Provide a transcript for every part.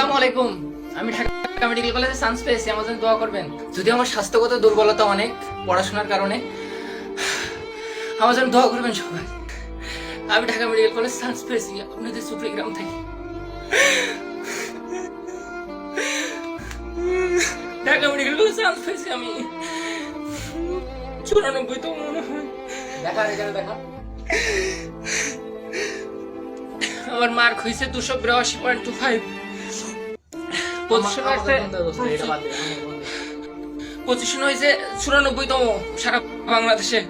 আসসালামু আলাইকুম। আমি ঢাকা মেডিকেল কলেজে চান্স পেয়েছি, আমার জন্য দোয়া করবেন। যদি আমার স্বাস্থ্যগত দুর্বলতা অনেক, পড়াশোনার কারণে। আমার জন্য দোয়া করবেন সবাই। আমি ঢাকা মেডিকেল কলেজ চান্স পেয়েছি, আপনাদের সুপ্রিগ্রাম থেকে। ঢাকা মেডিকেল কলেজ চান্স পেয়েছি আমি। চুরানব্বই তো মনে হয়। দেখা এখানে দেখা। আমার মার্ক হয়েছে দুশো বিরাশি পয়েন্ট টু ফাইভ পজিশন আছে পজিশন হয়েছে চুরানব্বইতম সারা বাংলাদেশে।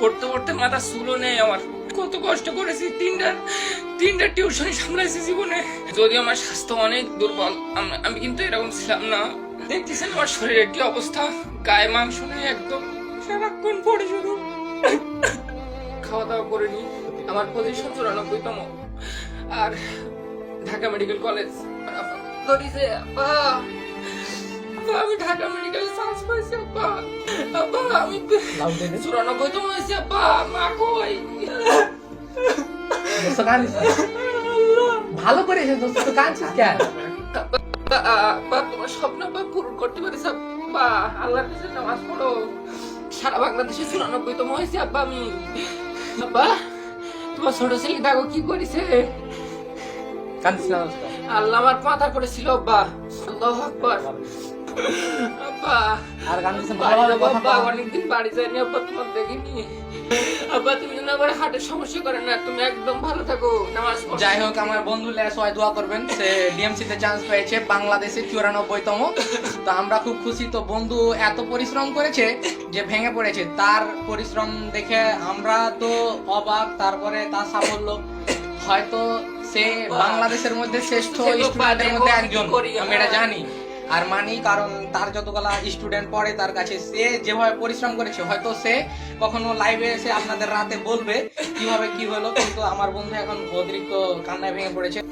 পড়তে পড়তে মাথা চুলো নেই আমার। কত কষ্ট করেছি তিনটা তিনটা টিউশনই সামলাইছি জীবনে। যদিও আমার স্বাস্থ্য অনেক দুর্বল আম- আমি কিন্তু এরকম ছিলাম না। দেখতেছেন আমার শরীরের কি অবস্থা? গায়ে মাংস নেই একদম। সারাক্ষণ পড়ে শুধু। খাওয়া দাওয়া করিনি আমার পজিশন চুরানব্বইতম। আর ঢাকা মেডিকেল কলেজ ধরিছে আব্বা। আব্বা, আমি ঢাকা মেডিকেল চান্স পাইছি আব্বা। আব্বা আমি দে। দে। হয়েছি আব্বা। মা কই? দোস্ত। ভালো করেছে দোস্ত তো কাঁদছিস কেন? আব্বা তোমার স্বপ্ন আব্বা পূরণ করতে পারিস আব্বা। আল্লাহর কাছে নামাজ পড়ো। সারা বাংলাদেশে চুরানব্বইতম হয়েছে আব্বা আমি। আব্বা তোমার ছোট ছেলে কি করেছে। কাঁদিস না দোস্ত। আল্লাহ আমার মাথা করেছিল আব্বা। আল্লাহ আকবার। আব্বা। আর কাঁদিস না বাড়ি ভালোভাবে যাব কথা আব্বা অনেকদিন বাড়ি যাইনি আব্বা তোমার দেখিনি। আব্বা তুমি যেন হার্টের সমস্যা করে না তুমি একদম ভালো থাকো নামাজ যাই হোক আমার বন্ধু দোয়া করবেন। সে ডিএমসি তে চান্স পেয়েছে বাংলাদেশে চুরানব্বইতম। তো আমরা খুব খুশি তো বন্ধু এত পরিশ্রম করেছে যে ভেঙে পড়েছে। তার পরিশ্রম দেখে আমরা তো অবাক তারপরে তার সাফল্য। হয়তো সে বাংলাদেশের মধ্যে শ্রেষ্ঠ স্টুডেন্টের মধ্যে একজন। আমি এটা। জানি। আর মানি কারণ তার যতগুলা স্টুডেন্ট পড়ে তার কাছে সে যেভাবে পরিশ্রম করেছে হয়তো সে কখনো লাইভে এসে আপনাদের রাতে বলবে কীভাবে কি হলো? কিন্তু আমার বন্ধু এখন অতিরিক্ত কান্নায় ভেঙে পড়েছে।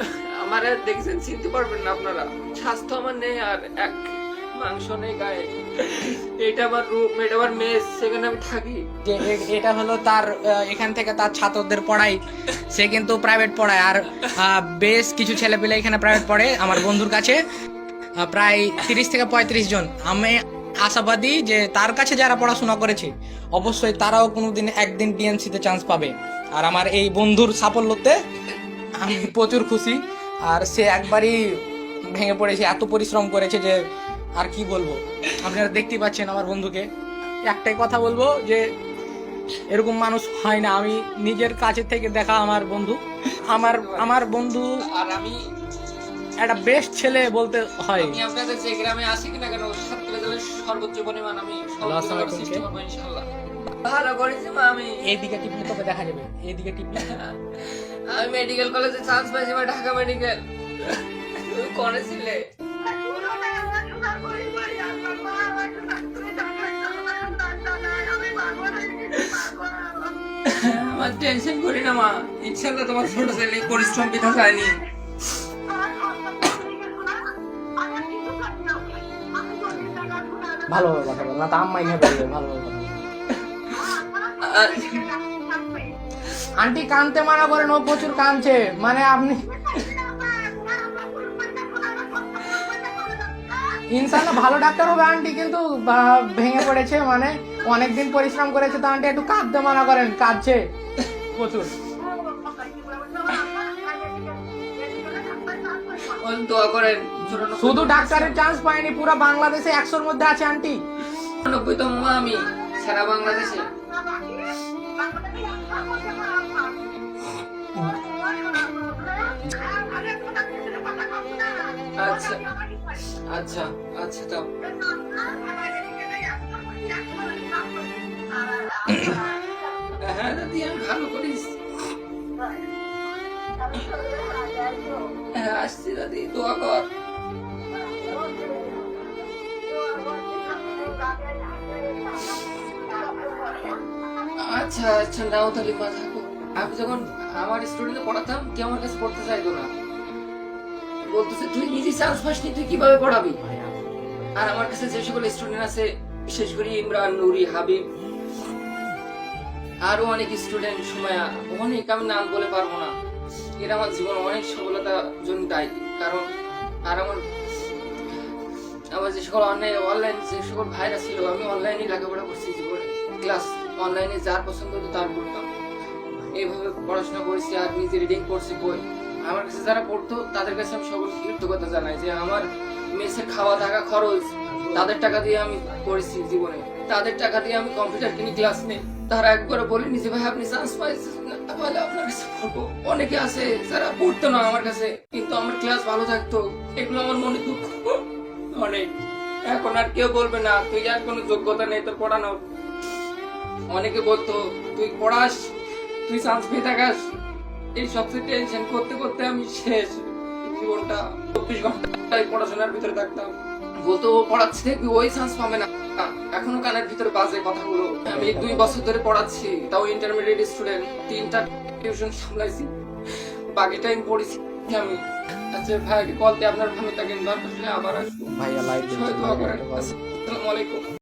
আমার আর দেখছেন চিনতে পারবেন না আপনারা। স্বাস্থ্য আমার নেই আর এক মাংস নেই গায়ে। এটা আমার রুম, এটা আমার মেস, সেখানে আমি থাকি। যে এটা হলো তার এখান থেকে তার ছাত্রদের পড়াই। সে কিন্তু প্রাইভেট পড়ায়। আর বেশ কিছু ছেলে পেলে এখানে প্রাইভেট পড়ে আমার বন্ধুর কাছে। প্রায় তিরিশ থেকে পঁয়ত্রিশ জন। আমি আশাবাদী যে তার কাছে যারা পড়াশোনা করেছে, অবশ্যই তারাও কোনোদিন একদিন ডিএনসিতে চান্স পাবে। আর আমার এই বন্ধুর সাফল্যতে আমি প্রচুর খুশি। আর সে একবারই ভেঙে পড়েছে, এত পরিশ্রম করেছে যে আর কি বলব? আপনারা দেখতেই পাচ্ছেন আমার বন্ধুকে। একটাই কথা বলব যে এরকম মানুষ হয় না। আমি নিজের কাছে থেকে দেখা আমার বন্ধু। আমার আমার বন্ধু আর আমি একটা বেস্ট ছেলে বলতে হয়। আমি আপনাদের যে গ্রামে আসি কিনা কেন ছাত্র সর্বোচ্চ পরিমাণ আমি সৃষ্টি করব ইনশাল্লাহ ভালো করেছি আমি। এইদিকে টিপলে তোকে দেখা যাবে। এইদিকে টিপলে। আমি মেডিকেল কলেজে চান্স পাইছি ঢাকা মেডিকেল তুমি ছিলে আমার টেনশন করি না মা। ইনশাল্লাহ তোমার ছোট ছেলে পরিশ্রম ভালোভাবে কথা বল না তো আম্মাই নেবে ভালোভাবে কথা। আন্টি কানতে মানা করেন ও প্রচুর কানছে। মানে আপনি ইনশাল্লাহ ভালো ডাক্তার হবে আন্টি কিন্তু ভেঙে পড়েছে মানে অনেকদিন পরিশ্রম করেছে তো আন্টি একটু কাঁদতে মানা করেন কাঁদছে। প্রচুর। শুধু ডাক্তারের চান্স পায়নি পুরো বাংলাদেশে একশোর মধ্যে আছে আন্টি। নব্বইতম আমি সারা বাংলাদেশে। আচ্ছা। আচ্ছা আচ্ছা তাও হ্যাঁ দাদি, আমি ভালো করিস। হ্যাঁ আসছি, দাদি, দোয়া কর। আচ্ছা আচ্ছা নাও তাহলে থাকো আমি যখন আমার স্টুডেন্টে পড়াতাম কেউ আমার কাছে পড়তে চাইতো না? বলতেছে তুই নিজে চান্স পাসনি তুই কীভাবে পড়াবি? আর আমার কাছে যে সকল স্টুডেন্ট আছে বিশেষ করে ইমরান নুরি হাবিব আরও অনেক স্টুডেন্ট সময়া অনেক আমি নাম বলে পারব না। এরা আমার জীবন অনেক সফলতার জন্য দায়ী। কারণ আর আমার আমার যে সকল অনলাইন অনলাইন যে সকল ভাইরা ছিল আমি অনলাইনে লেখাপড়া করছি জীবনে। ক্লাস অনলাইনে যার পছন্দ হতো তার পড়তাম এইভাবে পড়াশোনা করেছি আর নিজে রিডিং করছি বই। আমার কাছে যারা পড়তো, তাদের কাছে আমি সকল কৃতজ্ঞতা জানাই যে আমার মেসের খাওয়া থাকা খরচ, তাদের টাকা দিয়ে আমি করেছি জীবনে। তাদের টাকা দিয়ে আমি কম্পিউটার কিনি ক্লাস নেই। তারা একবার বলেনি যে, ভাই, আপনি চান্স পাইছেন তাহলে আপনার কাছে পড়ব। অনেকে আছে যারা পড়তো না আমার কাছে, কিন্তু আমার ক্লাস ভালো থাকতো। এগুলো আমার মনে দুঃখ। অনেক এখন আর কেউ বলবে না, তুই আর কোনো যোগ্যতা নেই, তোর পড়ানোর। অনেকে বলতো, তুই পড়াস, তুই চান্স পেয়ে থাকাস। এই সবচেয়ে টেনশন করতে করতে আমি শেষ। জীবনটা চব্বিশ ঘণ্টা পড়াশোনার ভিতরে থাকতাম। বলতো ও পড়াচ্ছে দেখবি ওই চান্স পাবে না। এখনও কানের ভিতরে বাজে কথাগুলো। আমি দুই বছর ধরে পড়াচ্ছি তাও ইন্টারমিডিয়েট স্টুডেন্ট তিনটা টিউশন সামলাইছি বাকি টাইম পড়েছি আমি। আচ্ছা ভাই কল দিয়ে আপনার ভালো থাকেন দরকার হলে আবার আসব। ভাইয়া লাইভ আসসালামু আলাইকুম।